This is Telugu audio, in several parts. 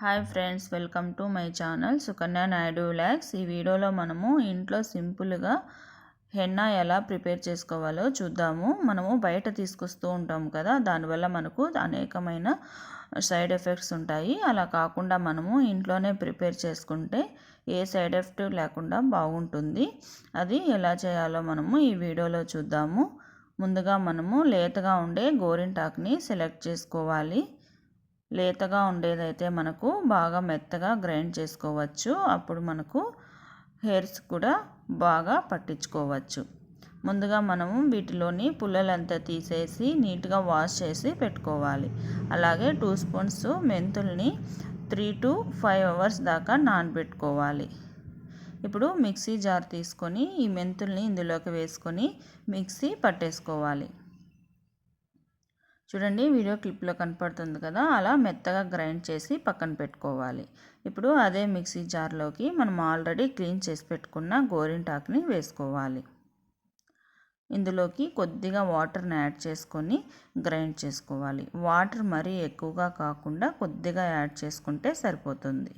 Hi friends welcome to my channel Sukanya Naidu vlogs. ఈ వీడియోలో మనము ఇంట్లో సింపుల్గా హెన్నా ఎలా ప్రిపేర్ చేసుకోవాలో చూద్దాము. మనము బయట తీసుకొస్తూ ఉంటాము కదా దానివల్ల మనకు అనేకమైన సైడ్ ఎఫెక్ట్స్ ఉంటాయి. అలా కాకుండా మనము ఇంట్లోనే ప్రిపేర్ చేసుకుంటే ఏ సైడ్ ఎఫెక్ట్ లేకుండా బాగుంటుంది. అది ఎలా చేయాలో మనము ఈ వీడియోలో చూద్దాము. ముందుగా మనము లేతగా ఉండే గోరింటాక్ని సెలెక్ట్ చేసుకోవాలి. లేతగా ఉండేదైతే మనకు బాగా మెత్తగా గ్రైండ్ చేసుకోవచ్చు. అప్పుడు మనకు హెయిర్స్ కూడా బాగా పట్టించుకోవచ్చు. ముందుగా మనము వీటిలోని పుల్లలంతా తీసేసి నీట్గా వాష్ చేసి పెట్టుకోవాలి. అలాగే టూ స్పూన్స్ మెంతుల్ని త్రీ టు ఫైవ్ అవర్స్ దాకా నానబెట్టుకోవాలి. ఇప్పుడు మిక్సీ జార్ తీసుకొని ఈ మెంతుల్ని ఇందులోకి వేసుకొని మిక్సీ పట్టేసుకోవాలి. చూడండి వీడియో క్లిప్లో కనపడుతుంది కదా అలా మెత్తగా గ్రైండ్ చేసి పక్కన పెట్టుకోవాలి. ఇప్పుడు అదే మిక్సీ జార్లోకి మనం ఆల్రెడీ క్లీన్ చేసి పెట్టుకున్న గోరింటాకుని వేసుకోవాలి. ఇందులోకి కొద్దిగా వాటర్ని యాడ్ చేసుకొని గ్రైండ్ చేసుకోవాలి. వాటర్ మరీ ఎక్కువగా కాకుండా కొద్దిగా యాడ్ చేసుకుంటే సరిపోతుంది.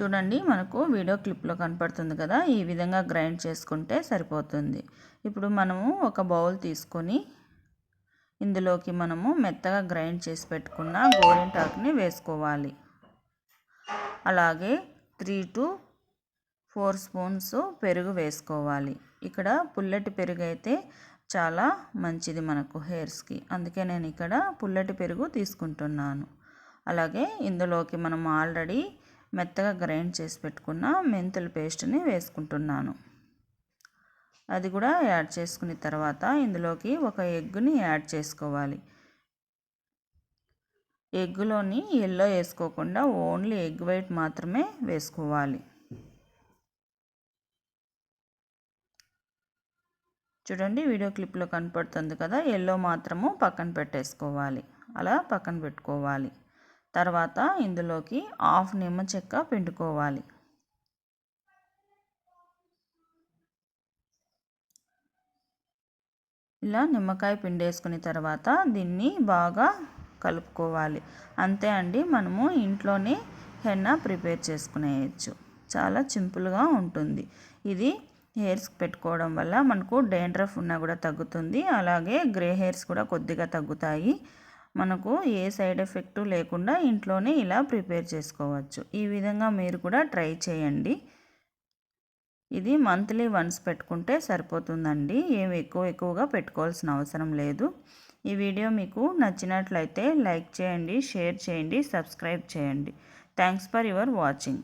చూడండి మనకు వీడియో క్లిప్లో కనపడుతుంది కదా ఈ విధంగా గ్రైండ్ చేసుకుంటే సరిపోతుంది. ఇప్పుడు మనము ఒక బౌల్ తీసుకొని ఇందులోకి మనము మెత్తగా గ్రైండ్ చేసి పెట్టుకున్న గోరింటాకుని వేసుకోవాలి. అలాగే త్రీ టు ఫోర్ స్పూన్స్ పెరుగు వేసుకోవాలి. ఇక్కడ పుల్లటి పెరుగు అయితే చాలా మంచిది మనకు హెయిర్స్కి అందుకే నేను ఇక్కడ పుల్లటి పెరుగు తీసుకుంటున్నాను. అలాగే ఇందులోకి మనం ఆల్రెడీ మెత్తగా గ్రైండ్ చేసి పెట్టుకున్న మెంతుల పేస్ట్ని వేసుకుంటున్నాను. అది కూడా యాడ్ చేసుకున్న తర్వాత ఇందులోకి ఒక ఎగ్గుని యాడ్ చేసుకోవాలి. ఎగ్గులోని ఎల్లో వేసుకోకుండా ఓన్లీ ఎగ్ వైట్ మాత్రమే వేసుకోవాలి. చూడండి వీడియో క్లిప్లో కనపడుతుంది కదా ఎల్లో మాత్రము పక్కన పెట్టేసుకోవాలి. అలా పక్కన పెట్టుకోవాలి. తర్వాత ఇందులోకి హాఫ్ నిమ్మ చెక్క పిండుకోవాలి. ఇలా నిమ్మకాయ పిండేసుకున్న తర్వాత దీన్ని బాగా కలుపుకోవాలి. అంతే అండి మనము ఇంట్లోనే హెన్న ప్రిపేర్ చేసుకునేయచ్చు. చాలా సింపుల్గా ఉంటుంది. ఇది హెయిర్స్ పెట్టుకోవడం వల్ల మనకు డేండ్రఫ్ ఉన్నా కూడా తగ్గుతుంది. అలాగే గ్రే హెయిర్స్ కూడా కొద్దిగా తగ్గుతాయి. మనకు ఏ సైడ్ ఎఫెక్ట్ లేకుండా ఇంట్లోనే ఇలా ప్రిపేర్ చేసుకోవచ్చు. ఈ విధంగా మీరు కూడా ట్రై చేయండి. ఇది మంత్లీ వన్స్ పెట్టుకుంటే సరిపోతుందండి. ఏమి ఎక్కువ ఎక్కువగా పెట్టుకోవాల్సిన అవసరం లేదు. ఈ వీడియో మీకు నచ్చినట్లయితే లైక్ చేయండి షేర్ చేయండి సబ్స్క్రైబ్ చేయండి. Thanks for your watching.